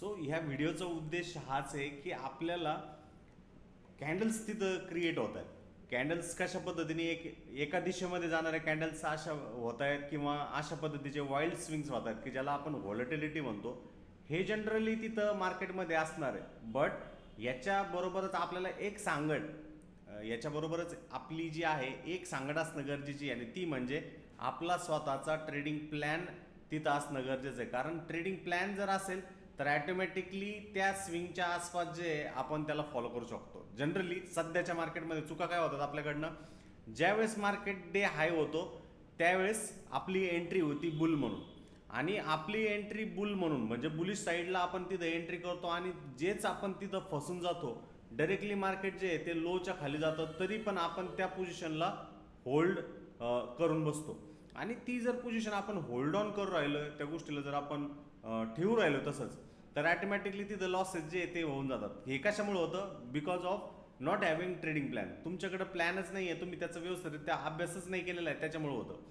So ह्या व्हिडिओचा उद्देश हाच आहे की आपल्याला कॅन्डल्स तिथं क्रिएट होत आहेत. कॅन्डल्स कशा पद्धतीने एक एका दिशेमध्ये जाणाऱ्या कॅन्डल्स अशा होत आहेत किंवा अशा पद्धतीचे वाईल्ड स्विंग्स होत आहेत की ज्याला आपण व्हॉलटिलिटी म्हणतो. हे जनरली तिथं मार्केटमध्ये असणार आहे. बट याच्याबरोबरच आपल्याला एक सांगड याच्याबरोबरच आपली जी आहे एक सांगड असणं गरजेची आणि ती म्हणजे आपला स्वतःचा ट्रेडिंग प्लॅन तिथं असणं गरजेचं आहे. कारण ट्रेडिंग प्लॅन जर असेल तर ॲटोमॅटिकली त्या स्विंगच्या आसपास जे आपण त्याला फॉलो करू शकतो. जनरली सध्याच्या मार्केटमध्ये चुका काय होतात आपल्याकडनं? ज्यावेळेस मार्केट डे हाय होतो त्यावेळेस आपली एंट्री होती बुल म्हणून. आणि आपली एंट्री बुल म्हणून म्हणजे बुलिश साईडला आपण तिथं एंट्री करतो आणि जेच आपण तिथं फसून जातो डायरेक्टली मार्केट जे आहे ते लोच्या खाली जातं तरी पण आपण त्या पोझिशनला होल्ड करून बसतो. आणि ती जर पोझिशन आपण होल्ड ऑन करून राहिलं त्या गोष्टीला जर आपण ठेवून ठेवू राहिलो तसंच. तर ॲटोमॅटिकली तिथं लॉसेस जे ते होऊन जातात. हे कशामुळे होतं? Because of not having trading plan तुमच्याकडे प्लॅनच नाही आहे तुम्ही त्याचा व्यवस्थितरित्या अभ्यासच नाही केलेला आहे त्याच्यामुळे होतं.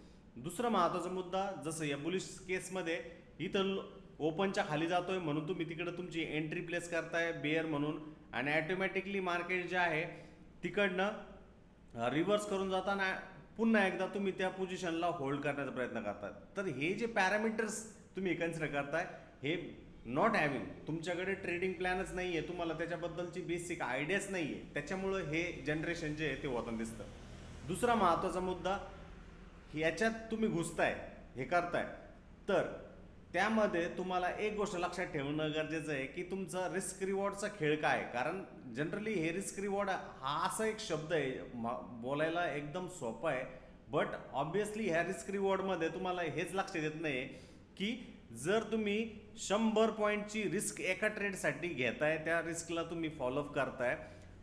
दुसरा महत्त्वाचा मुद्दा जसं या बुलिश केसमध्ये इथं ओपनच्या खाली जातोय म्हणून तुम्ही तिकडे तुमची एंट्री प्लेस करताय बेअर म्हणून. आणि ॲटोमॅटिकली मार्केट जे आहे तिकडनं रिव्हर्स करून जाताना पुन्हा एकदा तुम्ही त्या पोझिशनला होल्ड करण्याचा प्रयत्न करतात तर हे जे पॅरामीटर्स तुम्ही कन्सिडर करताय. हे नॉट हॅव्हिंग तुमच्याकडे ट्रेडिंग प्लॅनच नाही आहे तुम्हाला त्याच्याबद्दलची बेसिक आयडियाच नाही आहे त्याच्यामुळं हे जनरेशन जे आहे ते होताना दिसतं. दुसरा महत्त्वाचा मुद्दा याच्यात तुम्ही घुसताय हे करताय. तर त्यामध्ये तुम्हाला एक गोष्ट लक्षात ठेवणं गरजेचं आहे की तुमचा रिस्क रिवॉर्डचा खेळ काय आहे? कारण जनरली हे रिस्क रिवॉर्ड हा असा एक शब्द आहे म- बोलायला एकदम सोपा आहे. बट ऑब्विसली ह्या रिस्क रिवॉर्डमध्ये तुम्हाला हेच लक्ष देत नाही की जर तुम्ही शंभर पॉईंटची रिस्क एका ट्रेडसाठी घेताय त्या रिस्कला तुम्ही फॉलोअप करताय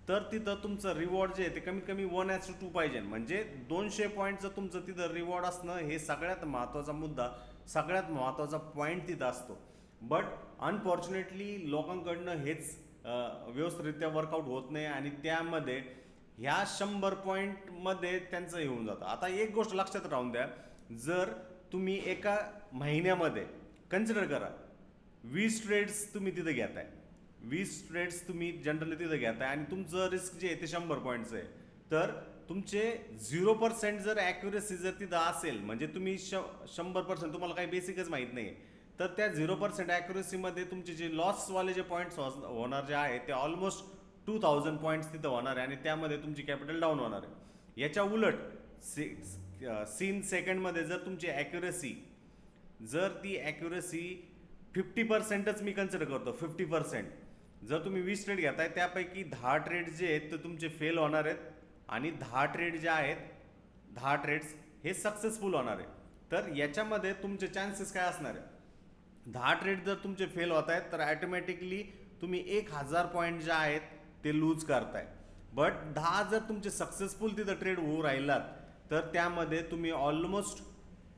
तर तिथं तुमचं रिवॉर्ड जे आहे ते कमीत कमी वन ॲच टू पाहिजे. म्हणजे दोनशे पॉईंटचं तुमचं तिथं रिवॉर्ड असणं हे सगळ्यात महत्त्वाचा मुद्दा सगळ्यात महत्त्वाचा पॉईंट तिथं असतो. बट अनफॉर्च्युनेटली लोकांकडनं हेच व्यवस्थितरित्या वर्कआउट होत नाही आणि त्यामध्ये ह्या शंभर पॉईंटमध्ये त्यांचं येऊन जातं. आता एक गोष्ट लक्षात राहून द्या. जर तुम्ही एका महिन्यामध्ये कन्सिडर करा. वीस ट्रेड्स तुम्ही तिथं घेताय. वीस ट्रेड्स तुम्ही जनरली तिथं घेताय आणि तुमचं रिस्क जे आहे ते शंभर पॉईंटचं आहे. तर तुमचे झिरो पर्सेंट जर ॲक्युरेसी जर तिथं असेल म्हणजे तुम्ही श शंभर पर्सेंट तुम्हाला काही बेसिकच माहीत नाही तर त्या झिरो पर्सेंट ॲक्युरेसीमध्ये तुमचे जे लॉसवाले जे पॉईंट्स हो, होणार जे आहे ते ऑलमोस्ट टू थाउजंड पॉईंट्स तिथं होणार आहे आणि त्यामध्ये तुमची कॅपिटल डाऊन होणार आहे. याच्या उलट सिक्स सीन सेकंडमध्ये जर तुमची ॲक्युरेसी जर ती ॲक्युरसी फिफ्टी पर्सेंटच मी कन्सिडर करतो फिफ्टी पर्सेंट जर तुम्ही वीस ट्रेड घेताय त्यापैकी दहा ट्रेड जे आहेत ते तुमचे फेल होणार आहेत. आणि दहा ट्रेड जे आहेत दहा ट्रेड्स हे सक्सेसफुल होणार आहे तर याच्यामध्ये तुमचे चान्सेस काय असणार आहे दहा ट्रेड जर तुमचे फेल होत आहेत तर ॲटोमॅटिकली तुम्ही एक हजार पॉईंट जे आहेत ते लूज करताय. बट दहा जर तुमचे सक्सेसफुल तिथं ट्रेड होऊ राहिलात तर त्यामध्ये तुम्ही ऑलमोस्ट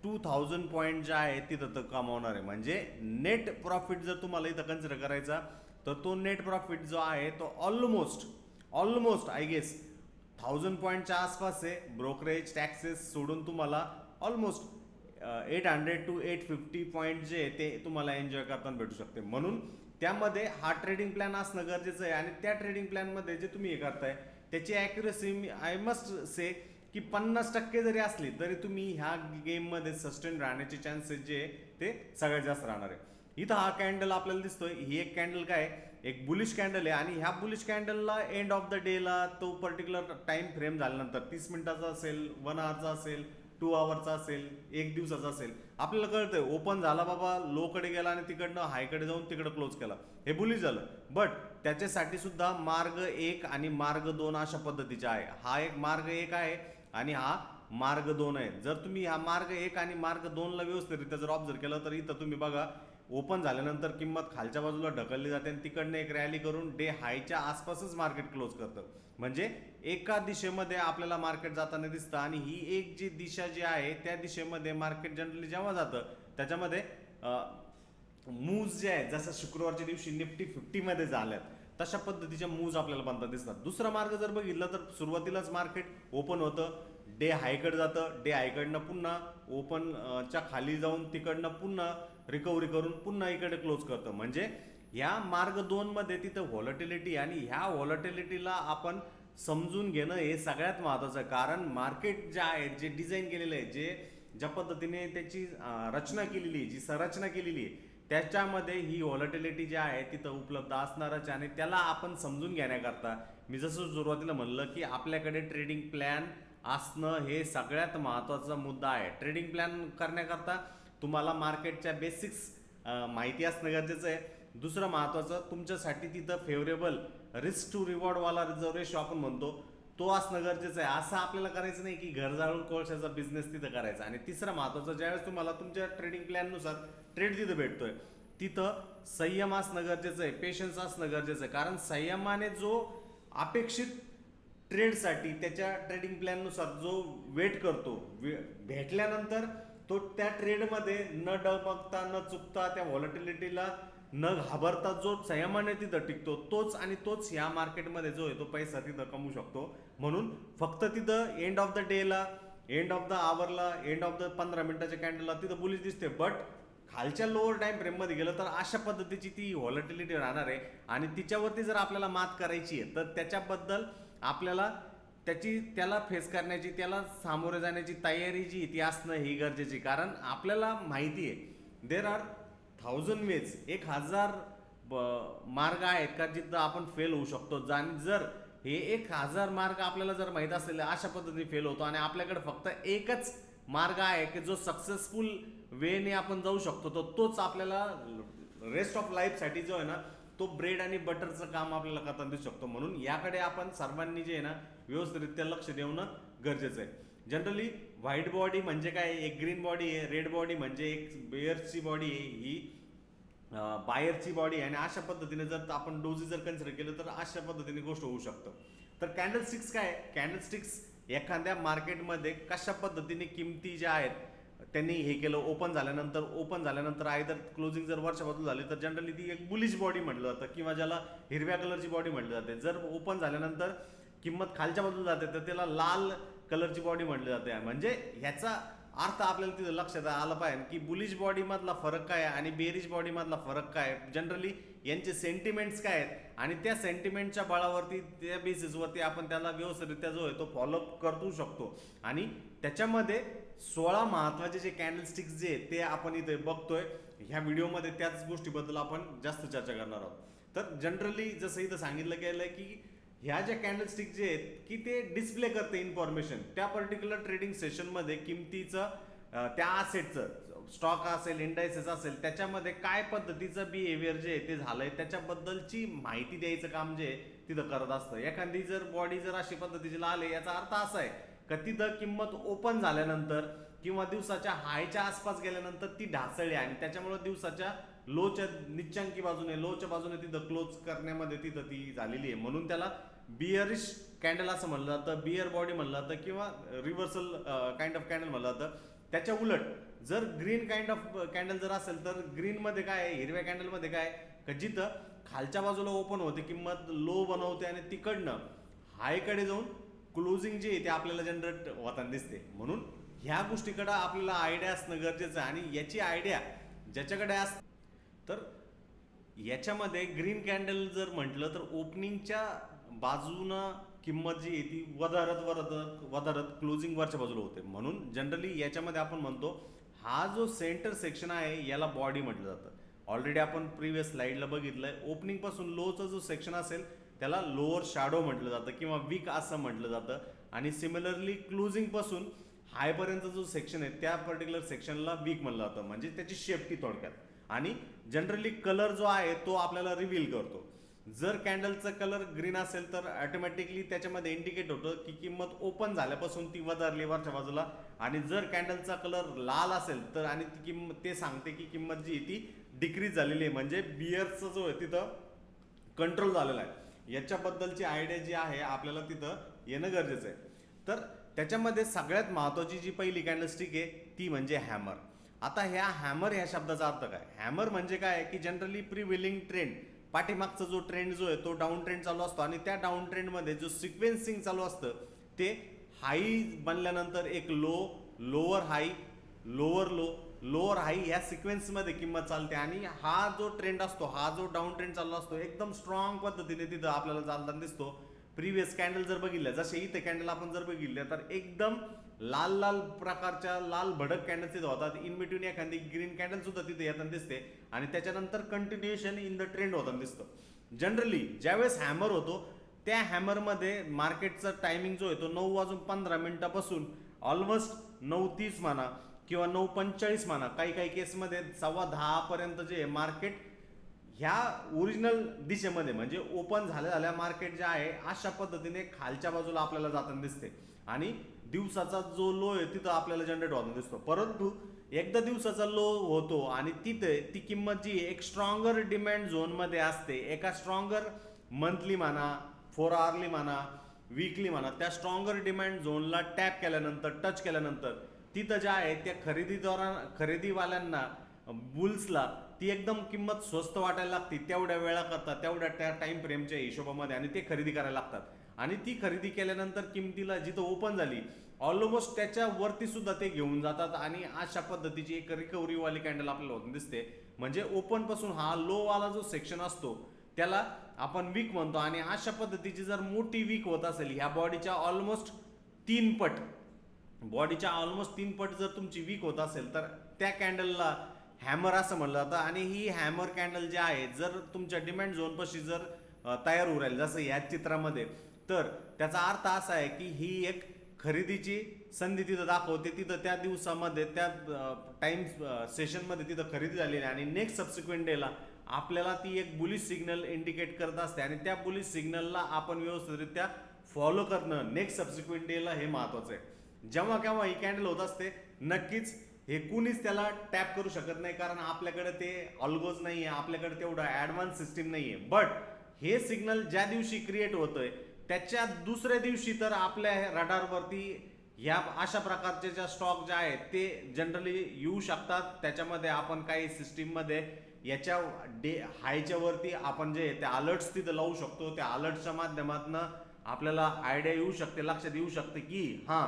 टू थाउजंड पॉईंट जे आहे तिथं तर कमावणार आहे. म्हणजे नेट प्रॉफिट जर तुम्हाला इथं कन्सिडर करायचा तर तो नेट प्रॉफिट जो आहे तो almost almost I guess thousand पॉईंटच्या आसपास आहे. ब्रोकरेज टॅक्सेस सोडून तुम्हाला almost eight hundred to eight fifty point जे आहे ते तुम्हाला एन्जॉय करताना भेटू शकते. म्हणून त्यामध्ये हा ट्रेडिंग प्लॅन असणं गरजेचं आहे. आणि त्या ट्रेडिंग प्लॅनमध्ये जे तुम्ही हे करताय त्याची ॲक्युरेसी मी आय मस्ट से की पन्नास टक्के जरी असली तरी तुम्ही ह्या गेममध्ये सस्टेन राहण्याचे चान्सेस जे आहे ते सगळ्यात जास्त राहणार आहे. इथं हा कॅन्डल आपल्याला दिसतोय. ही एक कॅन्डल काय एक बुलिश कॅन्डल आहे. आणि ह्या बुलिश कॅन्डलला एंड ऑफ द डेला तो पर्टिक्युलर टाइम फ्रेम झाल्यानंतर तीस मिनिटाचा असेल वन आवरचा असेल टू आवरचा असेल एक दिवसाचा असेल आपल्याला कळतंय ओपन झाला बाबा लोकडे गेला आणि तिकडनं हायकडे जाऊन तिकडं क्लोज केला. हे बुलिश झालं. बट त्याच्यासाठी सुद्धा मार्ग एक आणि मार्ग दोन अशा पद्धतीचे आहे. हा एक मार्ग एक आहे. आणि हा मार्ग दोन आहे. जर तुम्ही हा मार्ग एक आणि मार्ग दोनला व्यवस्थितरित्या जर ऑब्झर्व केलं तर इथं तुम्ही बघा ओपन झाल्यानंतर किंमत खालच्या बाजूला ढकलली जाते आणि तिकडनं एक रॅली करून डे हायच्या आसपासच मार्केट क्लोज करतं. म्हणजे एका दिशेमध्ये आपल्याला मार्केट जाताना दिसतं आणि ही एक जी दिशा जी आहे त्या दिशेमध्ये मार्केट जनरली जेव्हा जातं त्याच्यामध्ये मूव्ज जे आहेत जसं शुक्रवारच्या दिवशी निफ्टी फिफ्टीमध्ये झाल्यात तशा पद्धतीच्या मूव्ज आपल्याला बनता दिसतात. दुसरा मार्ग जर बघितलं तर सुरुवातीलाच मार्केट ओपन होतं. डे हायकडे जातं. डे हायकडनं पुन्हा ओपनच्या खाली जाऊन तिकडनं पुन्हा रिकव्हरी करून पुन्हा इकडे क्लोज करतं. म्हणजे ह्या मार्ग दोनमध्ये तिथं व्हॉलटिलिटी आणि ह्या व्हॉलटिलिटीला आपण समजून घेणं हे सगळ्यात महत्त्वाचं आहे. कारण मार्केट जे आहे जे डिझाईन केलेलं आहे जे ज्या पद्धतीने त्याची रचना केलेली आहे जी संरचना केलेली आहे त्याच्यामध्ये ही व्हॉलटिलिटी जी आहे तिथं उपलब्ध असणारच आणि त्याला आपण समजून घेण्याकरता मी जसं सुरुवातीला म्हणलं की आपल्याकडे ट्रेडिंग प्लॅन असणं हे सगळ्यात महत्त्वाचा मुद्दा आहे. ट्रेडिंग प्लॅन करण्याकरता तुम्हाला मार्केटच्या बेसिक्स माहिती असणं गरजेचं आहे. दुसरं महत्त्वाचं तुमच्यासाठी तिथं फेवरेबल रिस्क टू रिवॉर्डवाला रिझर्व रेशो आपण म्हणतो. तो असणं गरजेचं आहे. असं आपल्याला करायचं नाही की घर जाळून कोळशाचा बिझनेस तिथं करायचा. आणि तिसरं महत्त्वाचं ज्यावेळेस तुम्हाला तुमच्या ट्रेडिंग प्लॅननुसार ट्रेड तिथं भेटतोय. तिथं संयम असणं गरजेचं आहे. पेशन्स असणं गरजेचं आहे. कारण संयमाने जो अपेक्षित ट्रेडसाठी त्याच्या ट्रेडिंग प्लॅननुसार जो वेट करतो वे- भेटल्यानंतर तो त्या ट्रेडमध्ये न डगमगता न चुकता त्या व्हॉलटिलिटीला न घाबरता जो संयमाने तिथं टिकतो तोच आणि तोच या मार्केटमध्ये जो आहे तो पैसा तिथं कमवू शकतो. म्हणून फक्त तिथं एंड ऑफ द डेला एंड ऑफ द आवरला एंड ऑफ द पंधरा मिनिटाच्या कॅन्डलला तिथं बुलिश दिसते. बट खालच्या लोअर टाईम फ्रेममध्ये गेलं तर अशा पद्धतीची ती व्हॉलटिलिटी राहणार आहे. आणि तिच्यावरती जर आपल्याला मात करायची आहे तर त्याच्याबद्दल आपल्याला त्याची त्याला फेस करण्याची त्याला सामोरे जाण्याची तयारी जी ती असणं ही गरजेची कारण आपल्याला माहिती आहे देर आर थाउजंड वेज एक हजार ब- मार्ग आहेत का जिथं आपण फेल होऊ शकतो. आणि जर हे एक हजार मार्ग आपल्याला जर माहीत असेल अशा पद्धतीने फेल होतो आणि आपल्याकडे फक्त एकच मार्ग आहे की जो सक्सेसफुल वेने आपण जाऊ शकतो तर तोच आपल्याला रेस्ट ऑफ लाईफसाठी जो आहे ना तो ब्रेड आणि बटरचं काम आपल्याला करताना दिसू शकतो. म्हणून याकडे आपण सर्वांनी जे आहे ना व्यवस्थितरित्या लक्ष देणं गरजेचं आहे. जनरली व्हाईट बॉडी म्हणजे काय? एक ग्रीन बॉडी आहे रेड बॉडी म्हणजे एक बेअरची बॉडी आहे ही बायरची बॉडी आहे. आणि अशा पद्धतीने जर आपण डोजी जर कन्सिडर केलं तर अशा पद्धतीने गोष्ट होऊ शकतं. तर कॅन्डल स्टिक्स काय? कॅन्डल स्टिक्स एखाद्या मार्केटमध्ये कशा पद्धतीने किमती ज्या आहेत त्यांनी हे केलं ओपन झाल्यानंतर ओपन झाल्यानंतर आयदर क्लोजिंग जर वर्षाबद्दल झाली तर जनरली ती एक बुलिश बॉडी म्हटलं जातं किंवा ज्याला हिरव्या कलरची बॉडी म्हटलं जाते. जर ओपन झाल्यानंतर किंमत खालच्या बाजूला जाते तर त्याला लाल कलरची बॉडी म्हटली जाते म्हणजे ह्याचा अर्थ आपल्याला तिथं लक्षात आला पाहिजे की बुलिश बॉडीमधला फरक काय आहे आणि बेरिश बॉडीमधला फरक काय जनरली यांचे सेंटिमेंट्स काय आहेत? आणि त्या सेंटिमेंटच्या बळावरती त्या बेसिसवरती आपण त्याला व्यवस्थितरित्या जो आहे तो फॉलोअप करतो शकतो. आणि त्याच्यामध्ये सोळा महत्त्वाचे जे कॅन्डलस्टिक्स जे आहेत ते आपण इथे बघतोय. ह्या व्हिडिओमध्ये त्याच गोष्टीबद्दल आपण जास्त चर्चा करणार आहोत. तर जनरली जसं इथं सांगितलं गेलं की ह्या ज्या कॅन्डलस्टिक जे आहेत की ते डिस्प्ले करते इन्फॉर्मेशन त्या पर्टिक्युलर ट्रेडिंग सेशनमध्ये किमतीचं त्या असेटचं स्टॉक असेल इंडायसेस असेल त्याच्यामध्ये काय पद्धतीचं बिहेवियर जे आहे ते झालंय त्याच्याबद्दलची माहिती द्यायचं काम जे तिथं करत असतं. एखादी जर बॉडी जर अशी पद्धतीची आले याचा अर्थ असा आहे का तिथं किंमत ओपन झाल्यानंतर किंवा दिवसाच्या हायच्या आसपास गेल्यानंतर ती ढासळली आणि त्याच्यामुळे दिवसाच्या लोच्या निच्चांकी बाजूने लोच्या बाजूने तिथं क्लोज करण्यामध्ये तिथं ती झालेली आहे. म्हणून त्याला बिअरिश कॅन्डल असं म्हणलं जातं बिअर बॉडी म्हणलं जातं किंवा रिव्हर्सल काइंड ऑफ कॅन्डल म्हणलं जातं. त्याच्या उलट जर ग्रीन काइंड ऑफ कॅन्डल जर असेल तर ग्रीन मध्ये काय आहे, हिरव्या कॅन्डलमध्ये काय का जिथं खालच्या बाजूला ओपन होते किंमत लो बनवते आणि तिकडनं हायकडे जाऊन क्लोजिंग जे आहे ते आपल्याला जनरेट होताना दिसते. म्हणून ह्या गोष्टीकडे आपल्याला आयडिया असणं गरजेचं आहे आणि याची आयडिया ज्याच्याकडे अस तर याच्यामध्ये ग्रीन कॅन्डल जर म्हटलं तर ओपनिंगच्या बाजूनं किंमत जी आहे ती वधारत वधारत वधारत क्लोजिंग वरच्या बाजूला होते. म्हणून जनरली याच्यामध्ये आपण म्हणतो हा जो सेंटर सेक्शन आहे याला बॉडी म्हटलं जातं. ऑलरेडी आपण प्रिव्हियस स्लाईडला बघितलं आहे ओपनिंगपासून लोचा जो सेक्शन असेल त्याला लोअर शॅडो म्हटलं जातं किंवा वीक असं म्हटलं जातं. आणि सिमिलरली क्लोजिंगपासून हायपर्यंत जो सेक्शन आहे त्या पर्टिक्युलर सेक्शनला वीक म्हणलं जातं. म्हणजे त्याची शेफ्टी थोडक्यात. आणि जनरली कलर जो आहे तो आपल्याला रिव्हील करतो. जर कॅन्डलचा कलर ग्रीन असेल तर ऑटोमॅटिकली त्याच्यामध्ये इंडिकेट होतं की किंमत ओपन झाल्यापासून ती वधारली वरच्या बाजूला. आणि जर कॅन्डलचा कलर लाल असेल तर आणि ती किंमत ते सांगते की किंमत जी आहे ती डिक्रीज झालेली आहे. म्हणजे बियरचा जो आहे तिथं कंट्रोल झालेला आहे. याच्याबद्दलची आयडिया जी आहे आपल्याला तिथं येणं गरजेचं आहे. तर त्याच्यामध्ये सगळ्यात महत्त्वाची जी पहिली कॅन्डलस्टिक आहे ती म्हणजे हॅमर आता ह्या हॅमर ह्या शब्दाचा अर्थ काय? हॅमर म्हणजे काय? की जनरली प्रिविलिंग ट्रेंड पाठीमागचा जो ट्रेंड जो आहे तो डाऊन ट्रेंड चालू असतो आणि त्या डाऊन ट्रेंडमध्ये जो सिक्वेन्सिंग चालू असतं ते हाई बनल्यानंतर एक low lower high lower low lower high ह्या सिक्वेन्समध्ये किंमत चालते आणि हा जो ट्रेंड असतो हा जो डाऊन ट्रेंड चालला असतो एकदम स्ट्रॉंग पद्धतीने तिथं आपल्याला चालताना दिसतो. प्रिव्हियस कॅन्डल जर बघितलं जसे इथे कॅन्डल आपण जर बघितलं तर एकदम लाल लाल प्रकारच्या लाल भडक कॅन्डल्स तिथं होतात. इन बिटवीन एखादी ग्रीन कॅन्डल सुद्धा तिथे येताना दिसते. आणि त्याच्यानंतर कंटिन्युएशन इन द ट्रेंड होताना दिसतं. जनरली ज्यावेळेस हॅमर होतो त्या हॅमरमध्ये मार्केटचा टायमिंग जो आहे तो नऊ वाजून पंधरा मिनिटापासून ऑलमोस्ट नऊ तीस म्हणा किंवा नऊ पंचेचाळीस म्हणा काही काही केसमध्ये सव्वा दहापर्यंत जे आहे मार्केट ह्या ओरिजिनल दिशेमध्ये म्हणजे ओपन झाल्या झाल्या मार्केट जे आहे अशा पद्धतीने खालच्या बाजूला आपल्याला जाताना दिसते. आणि दिवसाचा जो लो आहे तिथं आपल्याला जनरेट होताना दिसतो. परंतु एकदा दिवसाचा लो होतो आणि तिथे ती किंमत जी एक स्ट्रॉंगर डिमांड झोनमध्ये असते. एका स्ट्रॉंगर मंथली म्हणा फोर आवरली म्हणा वीकली म्हणा त्या स्ट्रॉंगर डिमांड झोनला टॅप केल्यानंतर टच केल्यानंतर तिथं ज्या आहे त्या खरेदीद्वारा खरेदीवाल्यांना बुल्सला ती एकदम किंमत स्वस्त वाटायला लागते. तेवढ्या वेळा करतात तेवढ्या त्या टाइम फ्रेमच्या हिशोबामध्ये आणि ते खरेदी करायला लागतात. आणि ती खरेदी केल्यानंतर किमतीला जिथं ओपन झाली ऑलमोस्ट त्याच्यावरती सुद्धा ते घेऊन जातात आणि अशा पद्धतीची एक रिकव्हरीवाली कॅन्डल आपल्याला होत दिसते. म्हणजे ओपनपासून हा लो वाला जो सेक्शन असतो त्याला आपण वीक म्हणतो. आणि अशा पद्धतीची जर मोठी वीक होत असेल ह्या बॉडीच्या ऑलमोस्ट तीन पट बॉडीच्या ऑलमोस्ट तीन पट जर तुमची वीक होत असेल तर त्या कॅन्डलला हॅमर असं म्हणलं जातं. आणि ही हॅमर कॅन्डल जे आहे जर तुमच्या डिमांड झोनपाशी जर तयार होऊ राहील जसं या चित्रामध्ये तर त्याचा अर्थ असा आहे की ही एक खरेदीची संधी तिथं दाखवते. तिथं त्या दिवसामध्ये त्या टाइम सेशनमध्ये तिथं खरेदी झालेली आहे आणि नेक्स्ट सबसिक्वेंट डेला आपल्याला ती एक बुलिश सिग्नल इंडिकेट करत असते आणि त्या बुलिश सिग्नलला आपण व्यवस्थितरित्या फॉलो करणं नेक्स्ट सबसिक्वेंट डेला हे महत्वाचं आहे. जेव्हा केव्हा ही कॅन्डल होत असते नक्कीच हे कुणीच त्याला टॅप करू शकत नाही कारण आपल्याकडे ते ऑल्गोज नाही आहे आपल्याकडे तेवढं ॲडव्हान्स सिस्टीम नाही आहे बट हे सिग्नल ज्या दिवशी क्रिएट होतंय त्याच्या दुसऱ्या दिवशी तर आपल्या रडारवरती ह्या अशा प्रकारचे ज्या स्टॉक जे आहेत ते जनरली येऊ शकतात. त्याच्यामध्ये आपण काही सिस्टीममध्ये याच्या डे हायच्या वरती आपण जे त्या ते अलर्ट्स तिथं लावू शकतो. त्या अलर्टच्या माध्यमातून आपल्याला आयडिया येऊ शकते लक्षात येऊ शकते की हां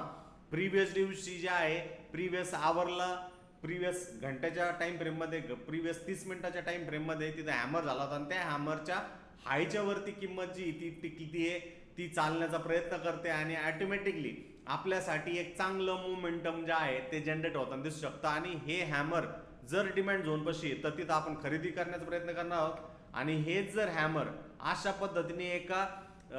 प्रिव्हियस दिवशी जे आहे प्रिव्हियस आवरला प्रिव्हियस घंट्याच्या टाइम फ्रेममध्ये प्रिव्हियस तीस मिनिटाच्या टाइम फ्रेममध्ये तिथं हॅमर झाला होता. आणि त्या हॅमरच्या हायच्या वरती किंमत जी ती किती आहे? ती चालण्याचा प्रयत्न करते आणि ॲटोमॅटिकली आपल्यासाठी एक चांगलं मोमेंटम जे आहे ते जनरेट होताना दिसू शकतं. आणि हे हॅमर जर डिमांड झोनपाशी तर तिथं आपण खरेदी करण्याचा प्रयत्न करणार आहोत. आणि हेच जर हॅमर अशा पद्धतीने एका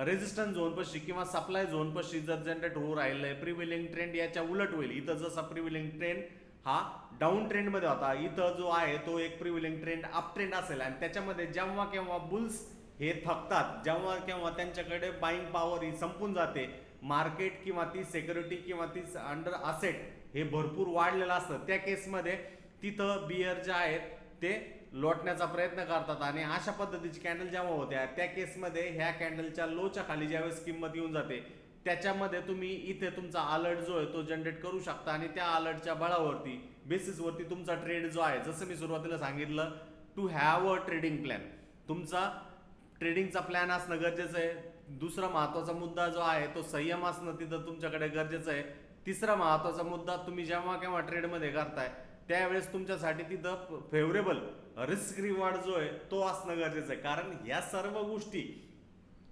रेजिस्टन्स झोनपाशी किंवा सप्लाय झोनपाशी जर जनरेट होऊ राहिलंय प्रिव्हिलिंग ट्रेंड याच्या उलट होईल. इथं जसा प्रिव्हिलिंग ट्रेंड हा डाऊन ट्रेंडमध्ये होता इथं जो आहे तो एक प्रिव्हिलिंग ट्रेंड अप ट्रेंड असेल. आणि त्याच्यामध्ये जेव्हा केव्हा बुल्स हे थकतात. जेव्हा केव्हा त्यांच्याकडे बाईंग पॉवर ही संपून जाते मार्केट किंवा ती सेक्युरिटी किंवा ती अंडर असेट हे भरपूर वाढलेलं असतं. त्या केसमध्ये तिथं बियर जे आहेत ते लोटण्याचा प्रयत्न करतात आणि अशा पद्धतीची कॅन्डल जेव्हा होत्या त्या केसमध्ये ह्या कॅन्डलच्या लोच्या खाली ज्यावेळेस किंमत येऊन जाते त्याच्यामध्ये तुम्ही इथे तुमचा अलर्ट जो आहे तो जनरेट करू शकता आणि त्या अलर्टच्या बळावरती बेसिसवरती तुमचा ट्रेड जो आहे जसं मी सुरुवातीला सांगितलं to have a trading plan तुमचा ट्रेडिंगचा प्लॅन असणं गरजेचं आहे. दुसरा महत्त्वाचा मुद्दा जो आहे तो संयम असणं तिथं तुमच्याकडे गरजेचं आहे. तिसरा महत्त्वाचा मुद्दा तुम्ही जेव्हा केव्हा ट्रेडमध्ये करताय त्यावेळेस तुमच्यासाठी तिथं फेवरेबल रिस्क रिवॉर्ड जो आहे तो असणं गरजेचं आहे. कारण ह्या सर्व गोष्टी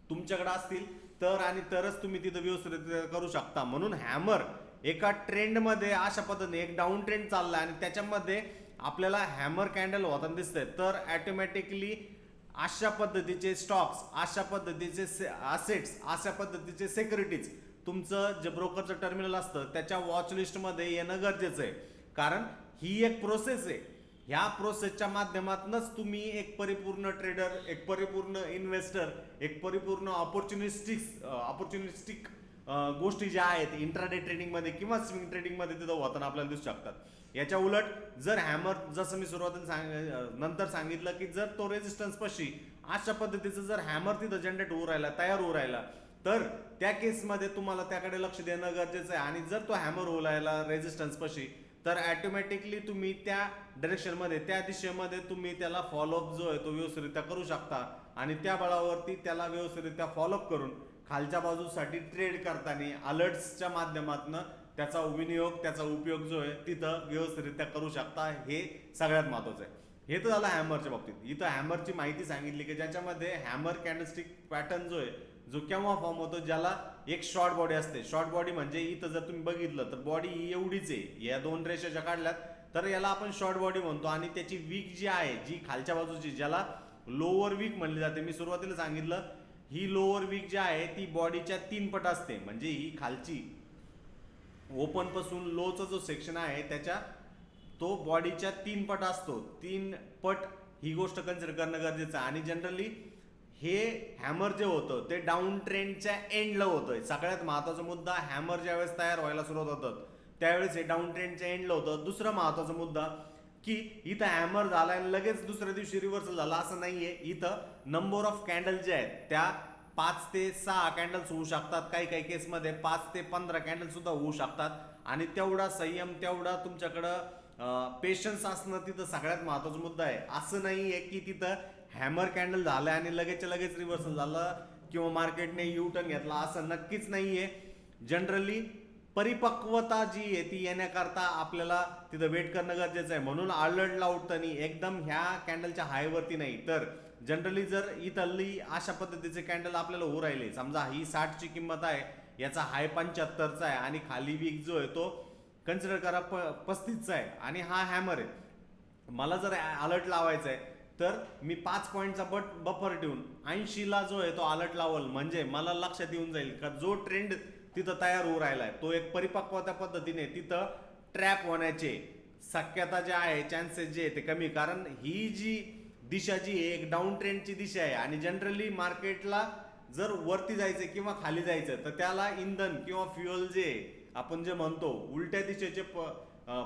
तुमच्याकडे असतील तर आणि तरच तुम्ही तिथं व्यवस्थित करू शकता. म्हणून हॅमर एका ट्रेंडमध्ये अशा पद्धतीने एक डाऊन ट्रेंड चालला आणि त्याच्यामध्ये आपल्याला हॅमर कॅन्डल होताना दिसतंय. तर ॲटोमॅटिकली अशा पद्धतीचे स्टॉक्स अशा पद्धतीचे असेट्स अशा पद्धतीचे सेक्युरिटीज तुमचं जे ब्रोकरचं टर्मिनल असतं त्याच्या वॉचलिस्टमध्ये येणं गरजेचं आहे. कारण ही एक प्रोसेस आहे. ह्या प्रोसेसच्या माध्यमातूनच तुम्ही एक परिपूर्ण ट्रेडर एक परिपूर्ण इन्व्हेस्टर एक परिपूर्ण ऑपॉर्च्युनिस्टिक ऑपॉर्च्युनिस्टिक गोष्टी ज्या आहेत इंट्राडे ट्रेडिंगमध्ये किंवा स्विंग ट्रेडिंगमध्ये तिथं होताना आपल्याला दिसू शकतात. याच्या उलट जर हॅमर जसं मी सुरुवातीला सांग नंतर सांगितलं की जर तो रेजिस्टन्स पशी अशा पद्धतीचं जर हॅमर तिथं जनरेट होऊ राहिला तयार होऊ राहिला तर त्या केसमध्ये तुम्हाला त्याकडे लक्ष देणं गरजेचं आहे. आणि जर तो हॅमर होऊ राहिला रेजिस्टन्स पशी तर ॲटोमॅटिकली तुम्ही त्या डिरेक्शनमध्ये त्या दिशेमध्ये तुम्ही त्याला फॉलोअप जो आहे तो व्यवस्थितरित्या करू शकता. आणि त्या बळावरती त्याला व्यवस्थितरित्या फॉलोअप करून खालच्या बाजूसाठी ट्रेड करताना अलर्ट्सच्या माध्यमातून त्याचा विनियोग त्याचा उपयोग जो आहे तिथं व्यवस्थितरित्या करू शकता. हे सगळ्यात महत्वाचं आहे. हे तर झालं हॅमरच्या बाबतीत. इथं हॅमरची माहिती सांगितली की ज्याच्यामध्ये हॅमर कॅन्डस्टिक पॅटर्न जो आहे जो केव्हा फॉर्म होतो ज्याला एक शॉर्ट बॉडी असते. शॉर्ट बॉडी म्हणजे इथं जर तुम्ही बघितलं तर बॉडी ही एवढीच आहे. या दोन रेषेच्या काढल्यात तर याला आपण शॉर्ट बॉडी म्हणतो आणि त्याची वीक जी आहे जी खालच्या बाजूची ज्याला लोअर वीक म्हणली जाते. मी सुरुवातीला सांगितलं ही लोअर वीक जी आहे ती बॉडीच्या तीन पट असते. म्हणजे ही खालची. ओपनपासून लोचा जो सेक्शन आहे त्याच्या तो बॉडीच्या तीन पट असतो. तीन पट ही गोष्ट कन्सिडर करणं गरजेचं आहे. आणि जनरली हे हॅमर जे होतं ते डाऊन ट्रेंडच्या एंडला होतं सगळ्यात महत्त्वाचा मुद्दा हॅमर ज्यावेळेस तयार व्हायला सुरुवात होतात त्यावेळेस हे डाऊन ट्रेंडच्या एंडला होतं. दुसरा महत्त्वाचा मुद्दा की इथं हॅमर झाला आणि लगेच दुसऱ्या दिवशी रिव्हर्सल झाला. असं नाहीये. इथं नंबर ऑफ कॅन्डल जे आहेत त्या पाच ते सहा कॅन्डल्स होऊ शकतात काही काही केसमध्ये पाच ते पंधरा कॅन्डल सुद्धा होऊ शकतात. आणि तेवढा संयम तेवढा तुमच्याकडं पेशन्स असणं तिथं सगळ्यात महत्त्वाचा मुद्दा आहे. असं नाही आहे की तिथं हॅमर कॅन्डल झालं आणि लगेच लगेच रिव्हर्सल झालं किंवा मार्केटने यू टर्न घेतला. असं नक्कीच नाही आहे जनरली परिपक्वता जी आहे ती येण्याकरता आपल्याला तिथं वेट करणं गरजेचं आहे. म्हणून अलर्टला उठताना एकदम ह्या कॅन्डलच्या हायवरती नाही. तर जनरली जर इथली अशा पद्धतीचे कॅन्डल आपल्याला होऊ राहिले समजा ही साठची किंमत आहे याचा हाय पंच्याहत्तरचा आहे आणि खाली वीक जो आहे तो कन्सिडर करा प पस्तीसचा आहे आणि हा हॅमर आहे. मला जर अलर्ट लावायचा आहे तर मी पाच पॉईंटचा बट बफर ठेवून ऐंशीला जो आहे तो अलर्ट लावल. म्हणजे मला लक्षात येऊन जाईल का जो ट्रेंड तिथं तयार होऊ राहिला आहे तो एक परिपक्वता पद्धतीने तिथं ट्रॅप होण्याचे शक्यता जे आहे चान्सेस जे आहे ते कमी. कारण ही जी दिशा जी आहे एक डाऊन ट्रेंडची दिशा आहे. आणि जनरली मार्केटला जर वरती जायचं किंवा खाली जायचं तर त्याला इंधन किंवा फ्युअल जे आपण जे म्हणतो उलट्या दिशेचे प-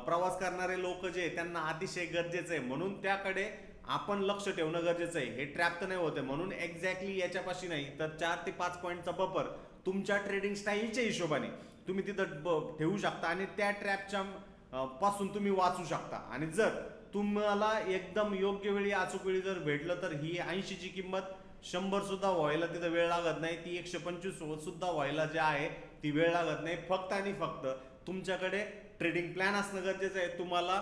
प्रवास करणारे लोक जे त्यांना अतिशय गरजेचं आहे. म्हणून त्याकडे आपण लक्ष ठेवणं गरजेचं आहे. हे ट्रॅप तर नाही होते. म्हणून एक्झॅक्टली याच्यापाशी नाही. तर चार ते पाच पॉईंटचा बफर तुमच्या ट्रेडिंग स्टाईलच्या हिशोबाने तुम्ही तिथं ब- ठेवू शकता आणि त्या ट्रॅपच्या पासून तुम्ही वाचू शकता. आणि जर तुम्हाला एकदम योग्य वेळी अचूक वेळी जर भेटलं तर ही ऐंशीची किंमत शंभर सुद्धा व्हायला तिथं वेळ लागत नाही. ती एकशे पंचवीस सुद्धा व्हायला जे आहे ती वेळ लागत नाही. फक्त आणि फक्त तुमच्याकडे ट्रेडिंग प्लॅन असणं गरजेचं आहे. तुम्हाला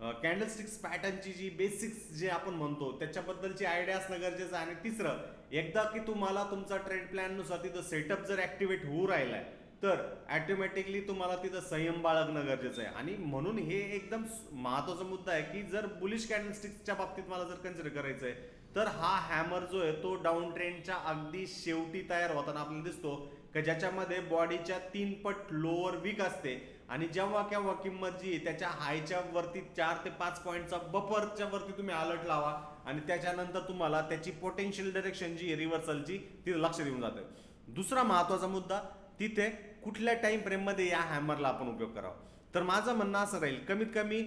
कॅन्डलस्टिक्स पॅटर्नची जी बेसिक्स जे आपण म्हणतो त्याच्याबद्दलची आयडिया असणं गरजेचं आहे. आणि तिसरं एकदा की तुम्हाला तुमचा ट्रेड प्लॅननुसार तिथं सेटअप जर ऍक्टिव्हेट होऊ राहिलाय तर ॲटोमॅटिकली तुम्हाला तिथं संयम बाळगणं गरजेचं आहे. आणि म्हणून हे एकदम महत्त्वाचा महत्त्वाचा मुद्दा आहे की जर बुलिश कॅन्डलस्टिक्सच्या बाबतीत मला जर कन्सिडर करायचं आहे तर हा हॅमर जो आहे तो डाऊन ट्रेंडच्या अगदी शेवटी तयार होताना आपल्याला दिसतो की ज्याच्यामध्ये बॉडीच्या तीन पट लोअर वीक असते आणि जेव्हा केव्हा किंमत जी आहे त्याच्या हायच्या वरती चार ते पाच पॉईंटचा बफरच्या वरती तुम्ही अलर्ट लावा आणि त्याच्यानंतर तुम्हाला त्याची पोटेन्शियल डायरेक्शन जी आहे रिव्हर्सलची ती लक्ष देऊन जाते. दुसरा महत्त्वाचा मुद्दा तिथे कुठल्या टाइम फ्रेममध्ये या हॅमरला आपण उपयोग करावा. तर माझं म्हणणं असं राहील कमीत कमी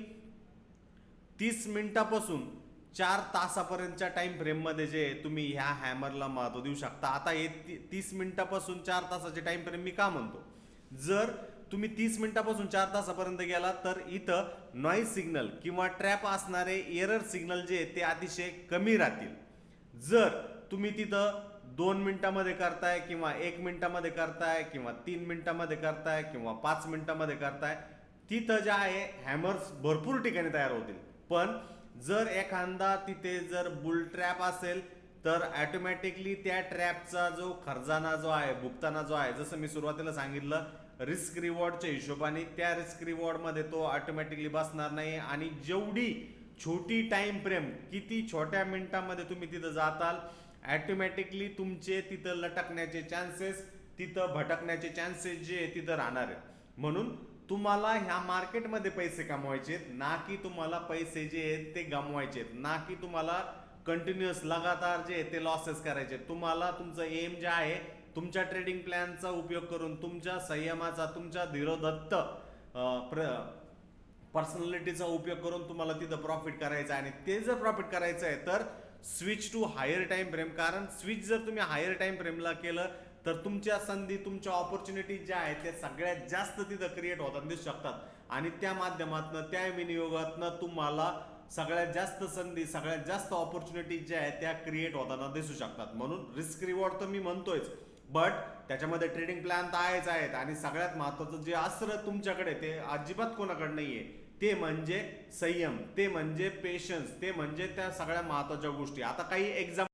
तीस मिनिटापासून चार तासापर्यंतच्या टाइम फ्रेममध्ये जे तुम्ही ह्या हॅमरला महत्त्व देऊ शकता. आता हे ती- तीस मिनिटापासून चार तासाचे टाइम फ्रेम मी का म्हणतो? जर तुम्ही तीस मिनिटापासून चार तासापर्यंत गेला तर इथं नॉईज सिग्नल किंवा ट्रॅप असणारे एरर सिग्नल जे ते अतिशय कमी राहतील. जर तुम्ही तिथं दोन मिनिटामध्ये करताय किंवा एक मिनिटामध्ये करताय किंवा तीन मिनिटामध्ये करताय किंवा पाच मिनिटामध्ये करताय तिथं जे आहे हॅमर्स भरपूर ठिकाणी तयार होतील. पण जर एखादा तिथे जर बुल ट्रॅप असेल तर ऑटोमॅटिकली त्या ट्रॅपचा जो खर्जाना जो आहे भुगताना जो आहे जसं मी सुरुवातीला सांगितलं रिस्क रिवॉर्डच्या हिशोबाने त्या रिस्क रिवॉर्डमध्ये तो ऑटोमॅटिकली बसणार नाही आणि जेवढी छोटी टाइम फ्रेम किती छोट्या मिनिटामध्ये तुम्ही तिथं जाताल ॲटोमॅटिकली तुमचे तिथं लटकण्याचे चान्सेस तिथं भटकण्याचे चान्सेस जे आहे तिथं राहणार आहेत. म्हणून तुम्हाला ह्या मार्केटमध्ये पैसे कमवायचे ना की तुम्हाला पैसे जे आहेत ते गमवायचे ना की तुम्हाला कंटिन्युअस लगातार जे आहे ते लॉसेस करायचे तुम्हाला तुमचं एम जे आहे तुमच्या ट्रेडिंग प्लॅनचा उपयोग करून तुमच्या संयमाचा तुमच्या धीरोदत्त प्र पर्सनॅलिटीचा उपयोग करून तुम्हाला तिथं प्रॉफिट करायचं आहे. आणि ते जर प्रॉफिट करायचं आहे तर switch to higher time frame कारण स्विच जर तुम्ही हायर टाईम फ्रेमला केलं तर तुमच्या संधी तुमच्या ऑपॉर्च्युनिटी ज्या आहेत त्या सगळ्यात जास्त तिथं क्रिएट होताना दिसू शकतात. आणि त्या माध्यमातनं त्या विनियोगातनं तुम्हाला सगळ्यात जास्त संधी सगळ्यात जास्त ऑपॉर्च्युनिटी ज्या आहेत त्या क्रिएट होताना दिसू शकतात. म्हणून रिस्क रिवॉर्ड तर मी म्हणतोयच. बट त्याच्यामध्ये ट्रेडिंग प्लॅन तर आहेच आहेत. आणि सगळ्यात महत्त्वाचं जे अस्त्र तुमच्याकडे ते अजिबात कोणाकडे आहे ते म्हणजे संयम ते म्हणजे पेशन्स ते म्हणजे त्या सगळ्या महत्त्वाच्या गोष्टी. आता काही एक्झाम